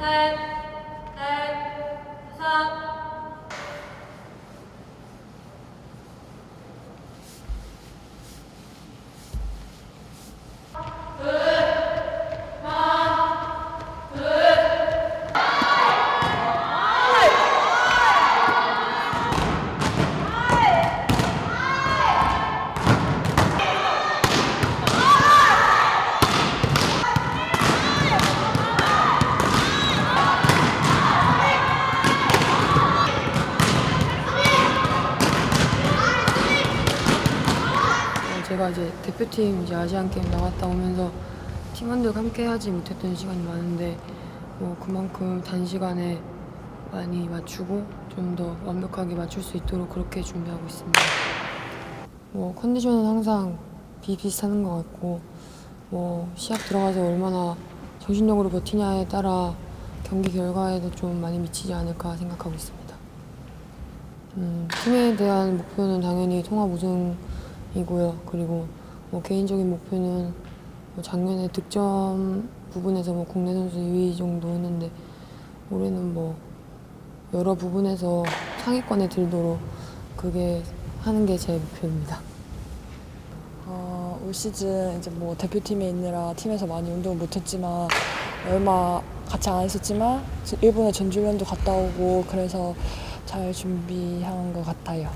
Um, 제가 이제 대표팀 이제 아시안 게임 나갔다 오면서 팀원들과 함께 하지 못했던 시간이 많은데 뭐 그만큼 단시간에 많이 맞추고 좀 더 완벽하게 맞출 수 있도록 그렇게 준비하고 있습니다. 뭐 컨디션은 항상 비비슷한 것 같고 뭐 시합 들어가서 얼마나 정신력으로 버티냐에 따라 경기 결과에도 좀 많이 미치지 않을까 생각하고 있습니다. 음, 팀에 대한 목표는 당연히 통합 우승 이고요. 그리고 뭐 개인적인 목표는 뭐 작년에 득점 부분에서 뭐 국내 선수 2위 정도 했는데 올해는 뭐 여러 부분에서 상위권에 들도록 그게 하는 게 제 목표입니다. 어, 올 시즌 이제 뭐 대표팀에 있느라 팀에서 많이 운동을 못했지만 얼마 같이 안 했었지만 저- 일본에 전주련도 갔다 오고 그래서 잘 준비한 것 같아요.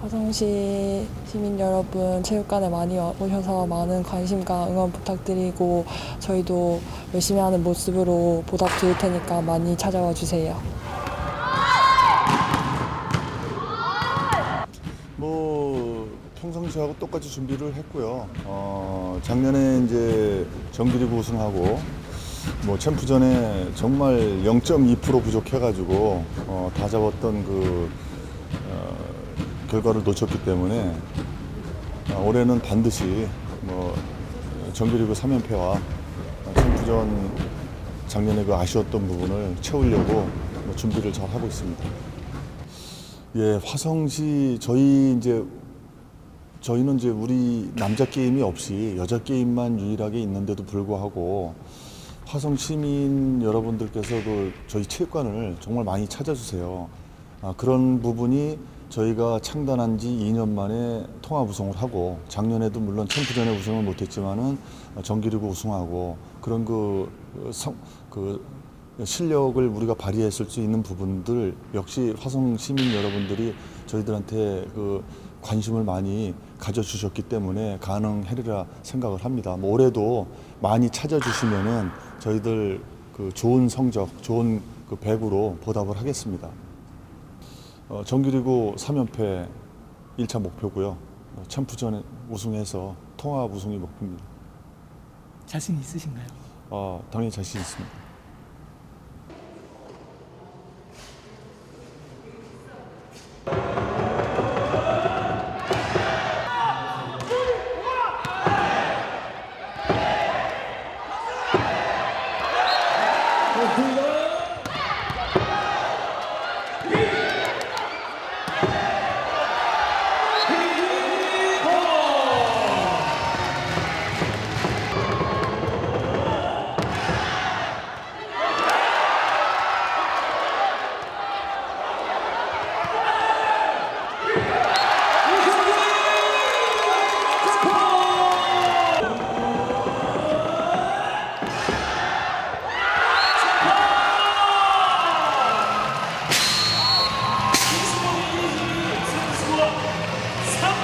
화성시 시민 여러분 체육관에 많이 와- 오셔서 많은 관심과 응원 부탁드리고 저희도 열심히 하는 모습으로 보답 드릴 테니까 많이 찾아와 주세요. 뭐 평상시하고 똑같이 준비를 했고요. 어, 작년에 이제 정규리그 우승하고 뭐 챔프전에 정말 0.2% 부족해가지고 어, 다 잡았던 그 어, 결과를 놓쳤기 때문에 어, 올해는 반드시 뭐 정규리그 3연패와 챔프전 작년에 그 아쉬웠던 부분을 채우려고 뭐 준비를 잘 하고 있습니다. 예, 화성시 저희 이제 저희는 이제 우리 남자 게임이 없이 여자 게임만 유일하게 있는데도 불구하고 화성 시민 여러분들께서 그 저희 체육관을 정말 많이 찾아주세요. 아, 그런 부분이 저희가 창단한 지 2년 만에 통합 우승을 하고 작년에도 물론 챔프전에 우승을 못했지만은 정규리그 우승하고 그런 그, 어, 성, 그 실력을 우리가 발휘했을 수 있는 부분들 역시 화성 시민 여러분들이 저희들한테 그 관심을 많이 가져주셨기 때문에 가능하리라 생각을 합니다. 뭐 올해도 많이 찾아주시면은 저희들 그 좋은 성적, 좋은 그 배구로 보답을 하겠습니다. 어, 정규리그 3연패 1차 목표고요. 어, 챔프전 우승해서 통합 우승이 목표입니다. 자신 있으신가요? 어, 당연히 자신 있습니다.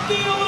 Latino